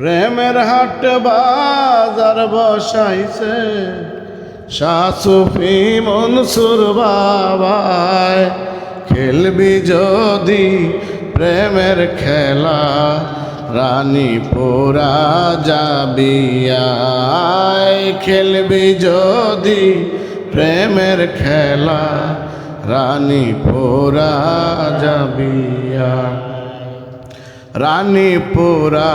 প্রেমের হাট বাজার বসাইছে। শাসুফি মনসুর বাবায় খেলবি যদি প্রেমের খেলা, রানী পোরা যাবিয়ায় খেলবি যদি প্রেমের খেলা, রানী পোরা যাবিয়া রানীপুরা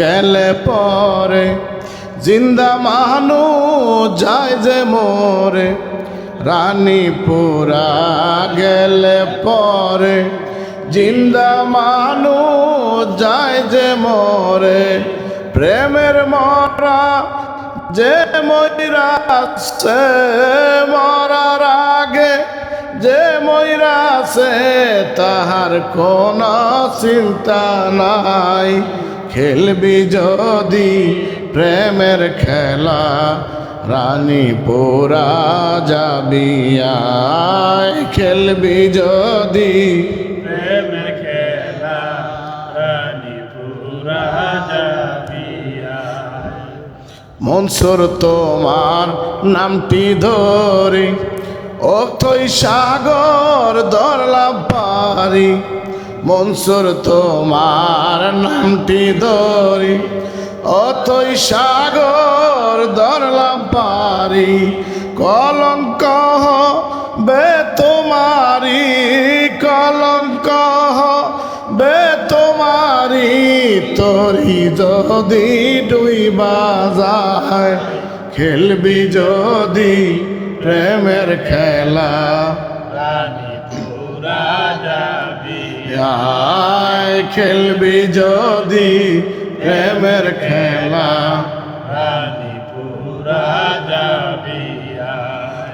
গেলে পরে। জিন্দা মানু যায় যে মোরে, রানীপুরা গেলে পরে। জিন্দা মানু যায় যে মোরে, প্রেমের মরা যে ময়রা সে মরার আগে যে ময়রাছে তাহার কোন চিন্তা নাই। খেলবি যদি প্রেমের খেলা রানী পোরা যাবিয়ায় খেলবি যদি প্রেমের খেলা রানী পুরা যাবিয়া মনসুর তোমার নামটি ধরি ও থই সাগর দরলা পারি। মনসুর তোমার নামটি ধরি ও থই সাগর দরলা পারি, কলঙ্ক বে তোমারি কলঙ্ক বে তোমারি তোরি যদি ডুই বাজায়, খেলবি যদি প্রেমের খেলা। রানী যাবিয়া আয় খেলবি যদি প্রেমের খেলা।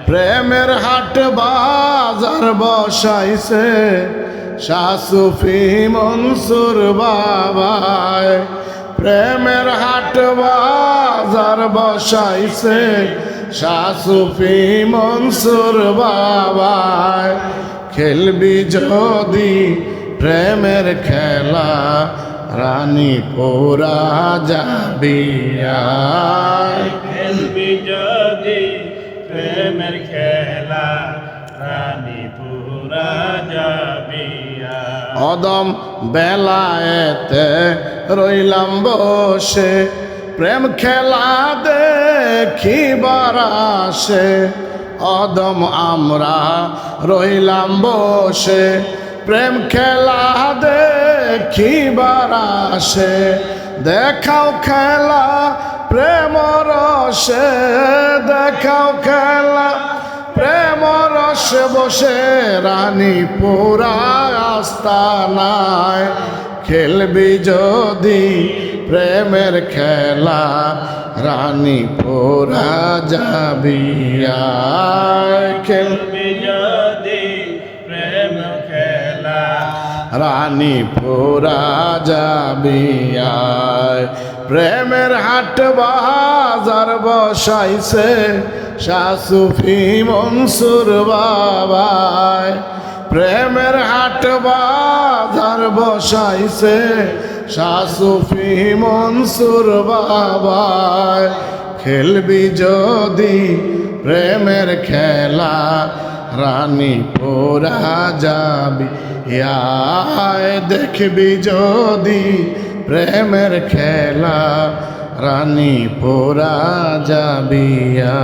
প্রেমের হাট বাজার বসাইছে শাসুফি মনসুর বাবায় প্রেমের হাট বাজার বসাইছে শাসুফি মনসুর বাবায় খেলবি যদি প্রেমের খেলা রানী পোরা যাবি। খেলবি যদি প্রেমের খেলা রানী পুরা যাবিয়া অদম বেলায়েতে রইলাম বসে প্রেম খেলা দেখিবার আসে অদম আমরা রইলাম বসে প্রেম খেলা দেখিবার আসে। দেখাও খেলা, প্রেম রসে। দেখাও খেলা, প্রেম রসে বসে। রানী পুরা আস্তানায় খেলবি যদি প্রেমের খেলা, রানী পুরা যাবি খেলবি যদি রানী পুরা যাবি আয়। প্রেমের হাট বাজার বসাইছে শাসুফি মনসুর বাবায় প্রেমের হাট বাজার বসাইছে শাসুফি মনসুর বাবায় খেলবি যদি প্রেমের খেলা রানী পোরা যাবি ইয়ায় দেখবি যদি প্রেমের খেলা রানী পোরা যাবিয়া